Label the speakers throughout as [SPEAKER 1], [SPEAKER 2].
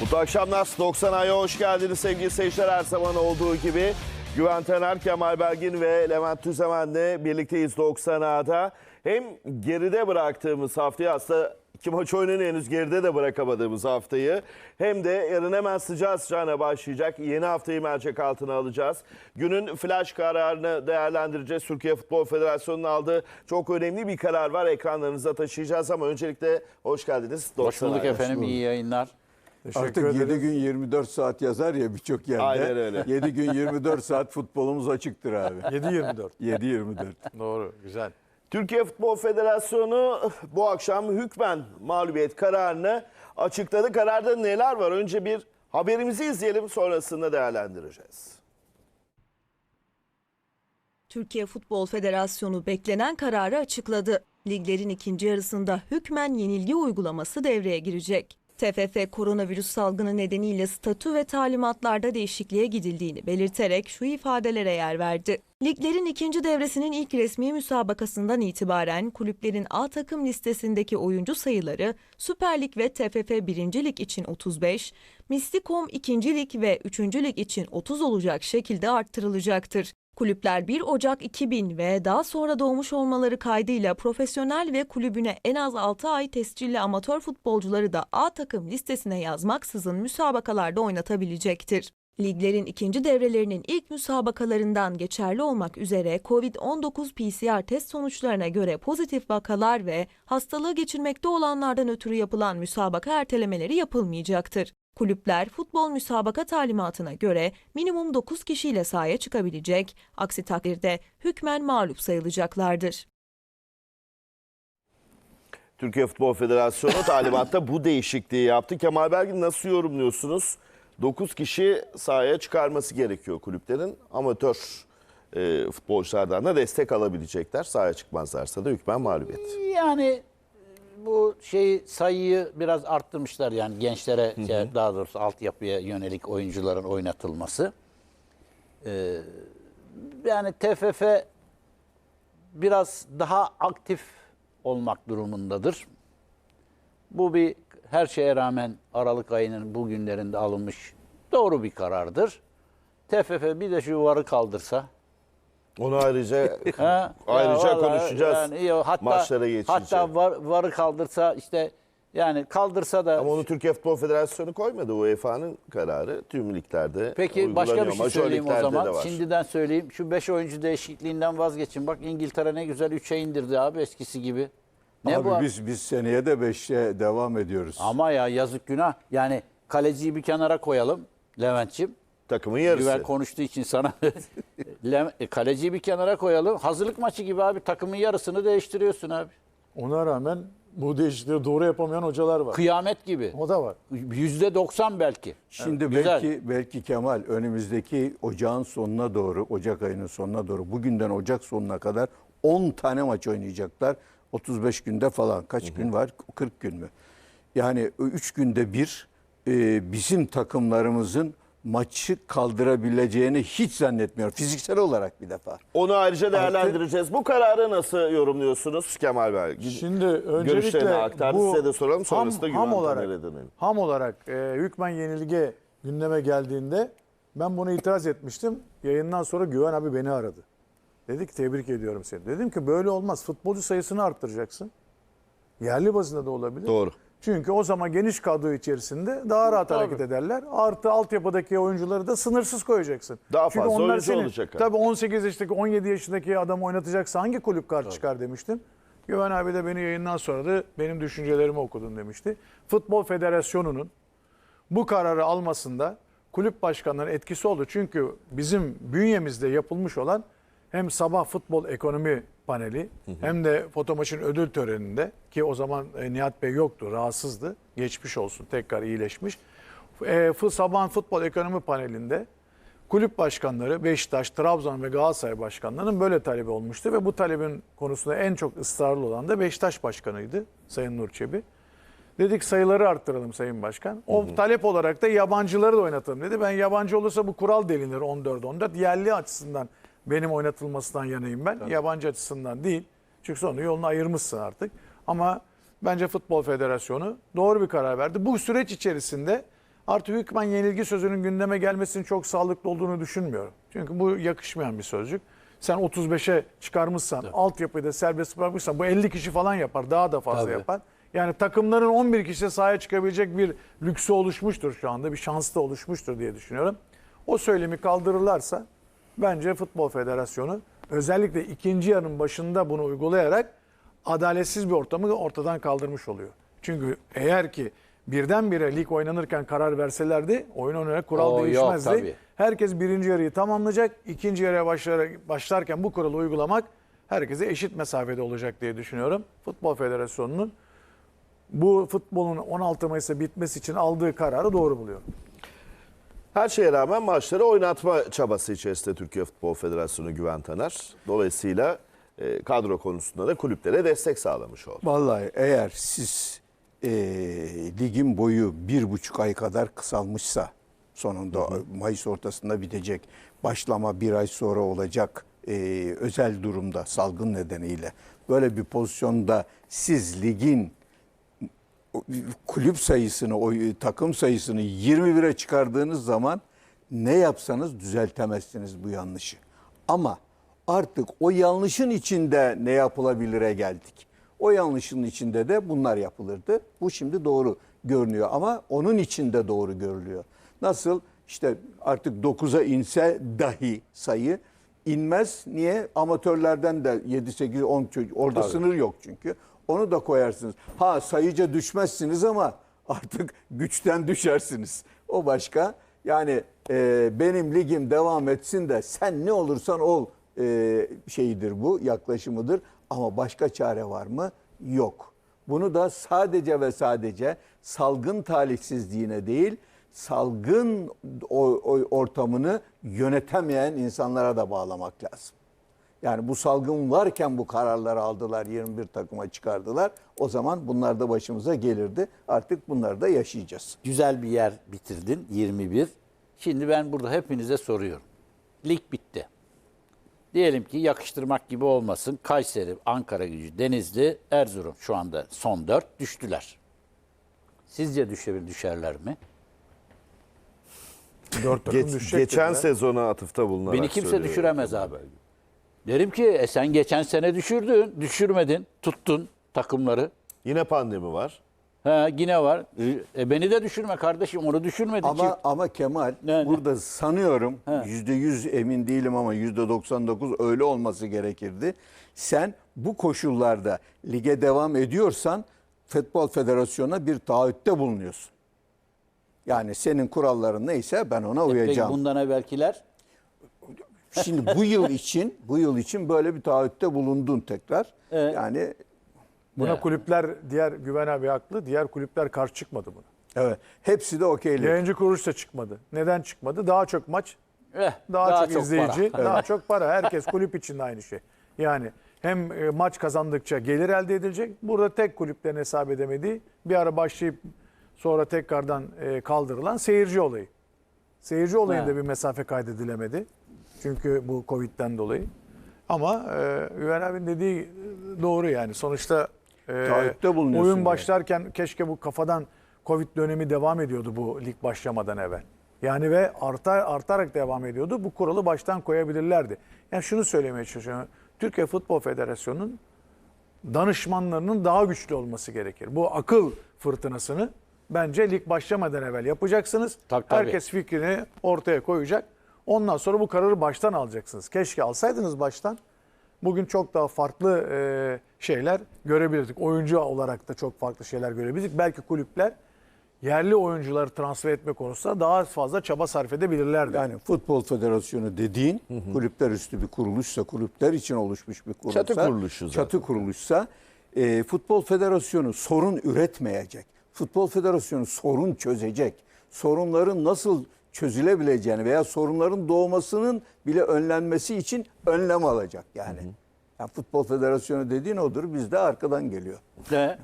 [SPEAKER 1] Mutlu akşamlar. 90 aya hoş geldiniz sevgili seyirciler. Her zaman olduğu gibi Güven Tener, Kemal Belgin ve Levent Tüzemen'le birlikteyiz 90 A'da. Hem geride bıraktığımız haftayı aslında iki maç oyununu henüz geride de bırakamadığımız haftayı hem de yarın hemen sıcağı sıcağına başlayacak yeni haftayı mercek altına alacağız. Günün flash kararını değerlendireceğiz. Türkiye Futbol Federasyonu'nun aldığı çok önemli bir karar var. Ekranlarınıza taşıyacağız ama öncelikle hoş geldiniz.
[SPEAKER 2] Hoş
[SPEAKER 1] 90
[SPEAKER 2] bulduk efendim. iyi yayınlar.
[SPEAKER 3] Artık 7 gün 24 saat yazar ya birçok yerde.
[SPEAKER 1] Aynen öyle.
[SPEAKER 3] 7 gün 24 saat futbolumuz açıktır abi.
[SPEAKER 4] 7-24.
[SPEAKER 3] 7-24.
[SPEAKER 4] Doğru, güzel.
[SPEAKER 1] Türkiye Futbol Federasyonu bu akşam hükmen mağlubiyet kararını açıkladı. Kararda neler var? Önce bir haberimizi izleyelim sonrasında değerlendireceğiz.
[SPEAKER 5] Türkiye Futbol Federasyonu beklenen kararı açıkladı. Liglerin ikinci yarısında hükmen yenilgi uygulaması devreye girecek. TFF koronavirüs salgını nedeniyle statü ve talimatlarda değişikliğe gidildiğini belirterek şu ifadelere yer verdi. Liglerin ikinci devresinin ilk resmi müsabakasından itibaren kulüplerin A takım listesindeki oyuncu sayıları Süper Lig ve TFF 1. Lig için 35, Mistikom 2. Lig ve 3. Lig için 30 olacak şekilde arttırılacaktır. Kulüpler 1 Ocak 2000 ve daha sonra doğmuş olmaları kaydıyla profesyonel ve kulübüne en az 6 ay tescilli amatör futbolcuları da A takım listesine yazmaksızın müsabakalarda oynatabilecektir. Liglerin ikinci devrelerinin ilk müsabakalarından geçerli olmak üzere COVID-19 PCR test sonuçlarına göre pozitif vakalar ve hastalığı geçirmekte olanlardan ötürü yapılan müsabaka ertelemeleri yapılmayacaktır. Kulüpler futbol müsabaka talimatına göre minimum 9 kişiyle sahaya çıkabilecek, aksi takdirde hükmen mağlup sayılacaklardır.
[SPEAKER 1] Türkiye Futbol Federasyonu talimatta bu değişikliği yaptı. Kemal Belgin nasıl yorumluyorsunuz? 9 kişi sahaya çıkarması gerekiyor kulüplerin. Amatör e, futbolculardan da destek alabilecekler. Sahaya çıkmazlarsa da hükmen mağlubiyet.
[SPEAKER 2] Yani bu şeyi sayıyı biraz arttırmışlar yani gençlere şey, daha doğrusu altyapıya yönelik oyuncuların oynatılması. Ee, yani TFF biraz daha aktif olmak durumundadır. Bu bir her şeye rağmen Aralık ayının bu günlerinde alınmış doğru bir karardır. TFF bir de şu varı kaldırsa.
[SPEAKER 1] Onu ayrıca
[SPEAKER 2] Ha,
[SPEAKER 1] ayrıca
[SPEAKER 2] ya vallahi
[SPEAKER 1] konuşacağız.
[SPEAKER 2] yani iyi, hatta,
[SPEAKER 1] maçlara geçince.
[SPEAKER 2] Hatta var, varı kaldırsa işte yani kaldırsa da
[SPEAKER 1] Ama onu Türkiye Futbol Federasyonu koymadı. UEFA'nın kararı tüm liglerde
[SPEAKER 2] Peki başka bir şey söyleyeyim o
[SPEAKER 1] liglerde de
[SPEAKER 2] zaman.
[SPEAKER 1] var.
[SPEAKER 2] Şimdiden söyleyeyim. Şu 5 oyuncu değişikliğinden vazgeçin. Bak İngiltere ne güzel 3'e indirdi abi eskisi gibi. Ne
[SPEAKER 3] abi
[SPEAKER 2] bu?
[SPEAKER 3] biz biz seneye de 5'e devam ediyoruz.
[SPEAKER 2] Ama ya yazık günah. Yani kaleciyi bir kenara koyalım Levent'ciğim.
[SPEAKER 1] Takımın yarısı.
[SPEAKER 2] Güven konuştuğu için sana e, kaleciyi bir kenara koyalım. Hazırlık maçı gibi abi takımın yarısını değiştiriyorsun abi.
[SPEAKER 4] Ona rağmen bu değişiklikleri doğru yapamayan hocalar var.
[SPEAKER 2] Kıyamet gibi.
[SPEAKER 4] O da var.
[SPEAKER 2] %90 belki.
[SPEAKER 3] Şimdi
[SPEAKER 2] Güzel.
[SPEAKER 3] belki belki Kemal önümüzdeki ocağın sonuna doğru, Ocak ayının sonuna doğru bugünden Ocak sonuna kadar 10 tane maç oynayacaklar. 35 günde falan kaç gün var? 40 gün mü? Yani 3 günde bir e, bizim takımlarımızın maçı kaldırabileceğini hiç zannetmiyorum. Fiziksel olarak bir defa.
[SPEAKER 1] Onu ayrıca değerlendireceğiz. Bu kararı nasıl yorumluyorsunuz Kemal Belgin?
[SPEAKER 4] Şimdi
[SPEAKER 1] Görüşlerini
[SPEAKER 4] öncelikle
[SPEAKER 1] aktardı.
[SPEAKER 4] bu
[SPEAKER 1] Size de soralım. Sonrasında
[SPEAKER 4] ham, ham olarak,
[SPEAKER 1] dönelim.
[SPEAKER 4] ham olarak e, hükmen yenilgi gündeme geldiğinde ben buna itiraz etmiştim. Yayından sonra Güven abi beni aradı. Dedi ki tebrik ediyorum seni. Dedim ki böyle olmaz. Futbolcu sayısını arttıracaksın. Yerli bazında da olabilir.
[SPEAKER 1] Doğru.
[SPEAKER 4] Çünkü o zaman geniş kadro içerisinde daha rahat hareket ederler. Artı altyapıdaki oyuncuları da sınırsız koyacaksın.
[SPEAKER 1] Daha
[SPEAKER 4] Çünkü
[SPEAKER 1] fazla
[SPEAKER 4] onlar
[SPEAKER 1] oyuncu
[SPEAKER 4] senin-
[SPEAKER 1] olacak abi.
[SPEAKER 4] Tabii 18 yaşındaki 17 yaşındaki adam oynatacaksa hangi kulüp karşı çıkar demiştim. Güven abi de beni yayından sonra da benim düşüncelerimi okudun demişti. Futbol Federasyonu'nun bu kararı almasında kulüp başkanlarının etkisi oldu. Çünkü bizim bünyemizde yapılmış olan hem sabah futbol ekonomi paneli hem de foto maçın ödül töreninde ki o zaman e, Nihat Bey yoktu, rahatsızdı. Geçmiş olsun, tekrar iyileşmiş. E, sabahın futbol ekonomi panelinde kulüp başkanları Beşiktaş, Trabzon ve Galatasaray başkanlarının böyle talebi olmuştu ve bu talebin konusunda en çok ısrarlı olan da Beşiktaş başkanıydı Sayın Nur Çebi. Dedik sayıları arttıralım Sayın Başkan. O talep olarak da yabancıları da oynatalım dedi. Ben yabancı olursa bu kural delinir 14-14. Yerli açısından benim oynatılmasından yanayım ben. Yabancı açısından değil. Çünkü sonra yolunu ayırmışsın artık. Ama bence Futbol Federasyonu doğru bir karar verdi. Bu süreç içerisinde Artı hükmen yenilgi sözünün gündeme gelmesinin çok sağlıklı olduğunu düşünmüyorum. Çünkü bu yakışmayan bir sözcük. Sen 35'e çıkarmışsan, altyapıda serbest bırakmışsan bu 50 kişi falan yapar. Daha da fazla
[SPEAKER 2] Tabii.
[SPEAKER 4] yapar. Yani takımların 11 kişi sahaya çıkabilecek bir lüksü oluşmuştur şu anda. Bir şans da oluşmuştur diye düşünüyorum. O söylemi kaldırırlarsa bence Futbol Federasyonu özellikle ikinci yarının başında bunu uygulayarak adaletsiz bir ortamı ortadan kaldırmış oluyor. Çünkü eğer ki birdenbire lig oynanırken karar verselerdi oyun oynayarak kural
[SPEAKER 2] Oo, yok,
[SPEAKER 4] değişmezdi.
[SPEAKER 2] tabii.
[SPEAKER 4] Herkes birinci yarıyı tamamlayacak. ikinci yarıya başlar, başlarken bu kuralı uygulamak herkese eşit mesafede olacak diye düşünüyorum. Futbol Federasyonu'nun bu futbolun 16 Mayıs'ta bitmesi için aldığı kararı doğru buluyorum.
[SPEAKER 1] Her şeye rağmen maçları oynatma çabası içerisinde Türkiye Futbol Federasyonu Güven Taner. Dolayısıyla e, kadro konusunda da kulüplere destek sağlamış oldu.
[SPEAKER 3] Vallahi eğer siz e, ligin boyu bir buçuk ay kadar kısalmışsa sonunda Mayıs ortasında bitecek. Başlama bir ay sonra olacak e, özel durumda salgın nedeniyle. Böyle bir pozisyonda siz ligin kulüp sayısını, o takım sayısını 21'e çıkardığınız zaman ne yapsanız düzeltemezsiniz bu yanlışı. Ama artık o yanlışın içinde ne yapılabilire geldik. O yanlışın içinde de bunlar yapılırdı. Bu şimdi doğru görünüyor ama onun içinde doğru görülüyor. Nasıl? İşte artık 9'a inse dahi sayı inmez. Niye? Amatörlerden de 7, 8, 10 çocuk. Orada sınır yok çünkü. Onu da koyarsınız. Ha sayıca düşmezsiniz ama artık güçten düşersiniz. O başka. Yani e, benim ligim devam etsin de sen ne olursan ol e, şeyidir bu, yaklaşımıdır. Ama başka çare var mı? Yok. Bunu da sadece ve sadece salgın talihsizliğine değil, salgın ortamını yönetemeyen insanlara da bağlamak lazım. Yani bu salgın varken bu kararları aldılar, 21 takıma çıkardılar. O zaman bunlar da başımıza gelirdi. Artık bunları da yaşayacağız.
[SPEAKER 2] Güzel bir yer bitirdin 21. Şimdi ben burada hepinize soruyorum. Lig bitti. Diyelim ki yakıştırmak gibi olmasın. Kayseri, Ankara gücü, Denizli, Erzurum şu anda son 4 düştüler. Sizce düşebilir düşerler mi?
[SPEAKER 4] Dört takım
[SPEAKER 1] Geç-
[SPEAKER 4] düşecek
[SPEAKER 1] geçen
[SPEAKER 4] dediler.
[SPEAKER 1] sezona atıfta bulunarak
[SPEAKER 2] Beni kimse
[SPEAKER 1] söylüyorum.
[SPEAKER 2] düşüremez abi. Derim ki e sen geçen sene düşürdün, düşürmedin, tuttun takımları.
[SPEAKER 1] Yine pandemi var.
[SPEAKER 2] Ha yine var. E, beni de düşürme kardeşim, onu düşürmedin ki.
[SPEAKER 3] Ama ama Kemal
[SPEAKER 2] Ne, ne?
[SPEAKER 3] burada sanıyorum yüzde yüz emin değilim ama yüzde 99 öyle olması gerekirdi. Sen bu koşullarda lige devam ediyorsan Futbol Federasyonu'na bir taahhütte bulunuyorsun. Yani senin kuralların neyse ben ona
[SPEAKER 2] Peki
[SPEAKER 3] uyacağım.
[SPEAKER 2] bundan evvelkiler
[SPEAKER 3] Şimdi bu yıl için bu yıl için böyle bir taahhütte bulundun tekrar.
[SPEAKER 2] Evet.
[SPEAKER 3] Yani
[SPEAKER 4] Buna
[SPEAKER 2] Evet.
[SPEAKER 4] kulüpler, diğer Güven abi haklı. Diğer kulüpler karşı çıkmadı buna.
[SPEAKER 3] evet hepsi de okeyli.
[SPEAKER 4] Yayıncı kuruluş da çıkmadı. Neden çıkmadı? Daha çok maç,
[SPEAKER 2] eh,
[SPEAKER 4] daha, çok, izleyici,
[SPEAKER 2] para.
[SPEAKER 4] daha çok para. Herkes kulüp içinde aynı şey. Yani hem e, maç kazandıkça gelir elde edilecek. Burada tek kulüplerin hesap edemediği bir ara başlayıp sonra tekrardan e, kaldırılan seyirci olayı. Seyirci olayında
[SPEAKER 2] Ha.
[SPEAKER 4] bir mesafe kaydedilemedi. Çünkü bu Covid'den dolayı. Ama e, Güven abinin dediği doğru yani. Sonuçta e, oyun
[SPEAKER 3] yani.
[SPEAKER 4] başlarken keşke bu kafadan Covid dönemi devam ediyordu bu lig başlamadan evvel. Yani ve artar, artarak devam ediyordu. Bu kuralı baştan koyabilirlerdi. Yani şunu söylemeye çalışıyorum. Türkiye Futbol Federasyonu'nun danışmanlarının daha güçlü olması gerekir. Bu akıl fırtınasını bence lig başlamadan evvel yapacaksınız.
[SPEAKER 2] Tabii.
[SPEAKER 4] Herkes fikrini ortaya koyacak. Ondan sonra bu kararı baştan alacaksınız. Keşke alsaydınız baştan. Bugün çok daha farklı e, şeyler görebilirdik. Oyuncu olarak da çok farklı şeyler görebilirdik. Belki kulüpler yerli oyuncuları transfer etme konusunda daha fazla çaba sarf edebilirlerdi.
[SPEAKER 3] Yani Futbol Federasyonu dediğin kulüpler üstü bir kuruluşsa, kulüpler için oluşmuş bir kuruluşsa,
[SPEAKER 1] Çatı kuruluşu zaten.
[SPEAKER 3] çatı kuruluşsa, e, Futbol Federasyonu sorun üretmeyecek. Futbol Federasyonu sorun çözecek. Sorunların nasıl çözülebileceğini veya sorunların doğmasının bile önlenmesi için önlem alacak yani. Yani Futbol Federasyonu dediğin odur, bizde arkadan geliyor.
[SPEAKER 2] Ne?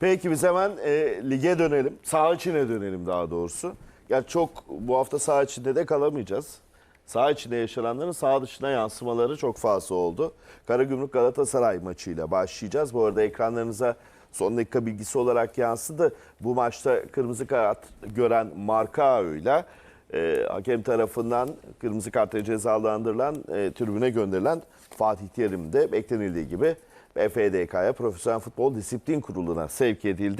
[SPEAKER 1] Peki biz hemen e, lige dönelim. Saha içine dönelim daha doğrusu. Ya çok bu hafta saha içinde de kalamayacağız. Saha içinde yaşananların saha dışına yansımaları çok fazla oldu. Karagümrük Galatasaray maçıyla başlayacağız. Bu arada ekranlarınıza son dakika bilgisi olarak yansıdı. Bu maçta kırmızı kart gören Markao'yla e, hakem tarafından kırmızı kartla cezalandırılan e, tribüne gönderilen Fatih Terim de beklenildiği gibi BFDK'ya Profesyonel Futbol Disiplin Kurulu'na sevk edildi.